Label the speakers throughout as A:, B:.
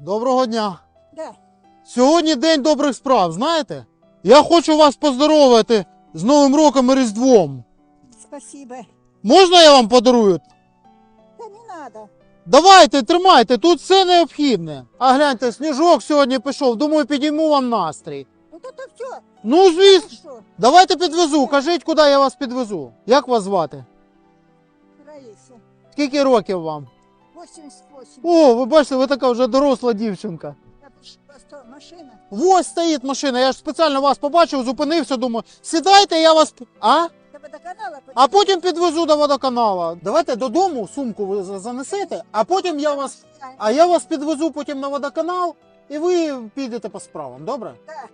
A: Доброго дня.
B: Да.
A: Сьогодні день добрих справ, знаєте? Я хочу вас поздоровити з Новим роком і Різдвом.
B: Спасибо.
A: Можна я вам подарую?
B: Да не надо.
A: Давайте, тримайте, тут все необхідне. А гляньте, сніжок сьогодні пішов, думаю, підійму вам настрій.
B: Вот это все.
A: Ну, звісно,
B: Хорошо.
A: давайте підвезу. Кажіть, куди я вас підвезу. Як вас звати?
B: Раиса.
A: Скільки років вам?
B: 88.
A: О, ви бачите, ви така вже доросла дівчинка.
B: Просто машина.
A: Ось стоїть машина. Я ж спеціально вас побачив, зупинився, думаю, сідайте, я вас. А?
B: До водоканала
A: А потім підвезу до водоканала. Давайте додому сумку ви за- занесете, а потім я вас. А я вас підвезу потім на водоканал, і ви підете по справам, добре?
B: Да.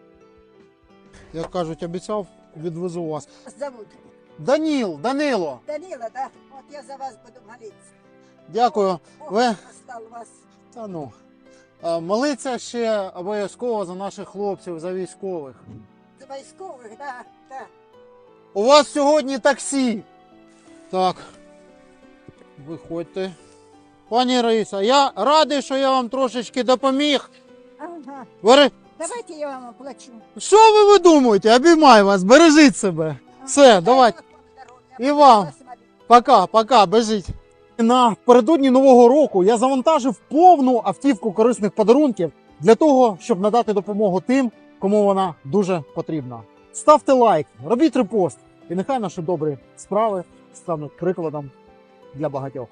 A: Як кажуть, обіцяв, відвезу вас.
B: Вас зовут.
A: Даніл, Данило,
B: Данила, да? Вот я за вас буду молиться.
A: Дякую. Ви-
B: вас.
A: Та ну. Молиться ще обов'язково за наших хлопців, за військових.
B: За войсковых, да, да.
A: У вас сьогодні таксі. Так. Виходьте. Пані Раїса, я радий, що я вам трошечки допоміг.
B: Ага.
A: Бери-
B: Давайте я вам оплачу.
A: Що ви видумуєте? Обіймаю вас, бережіть себе. Все, давайте. І вам. Пока, пока, бежіть. Напередодні нового року я завантажив повну автівку корисних подарунків для того, щоб надати допомогу тим, кому вона дуже потрібна. Ставте лайк, робіть репост, і нехай наші добрі справи стануть прикладом для багатьох.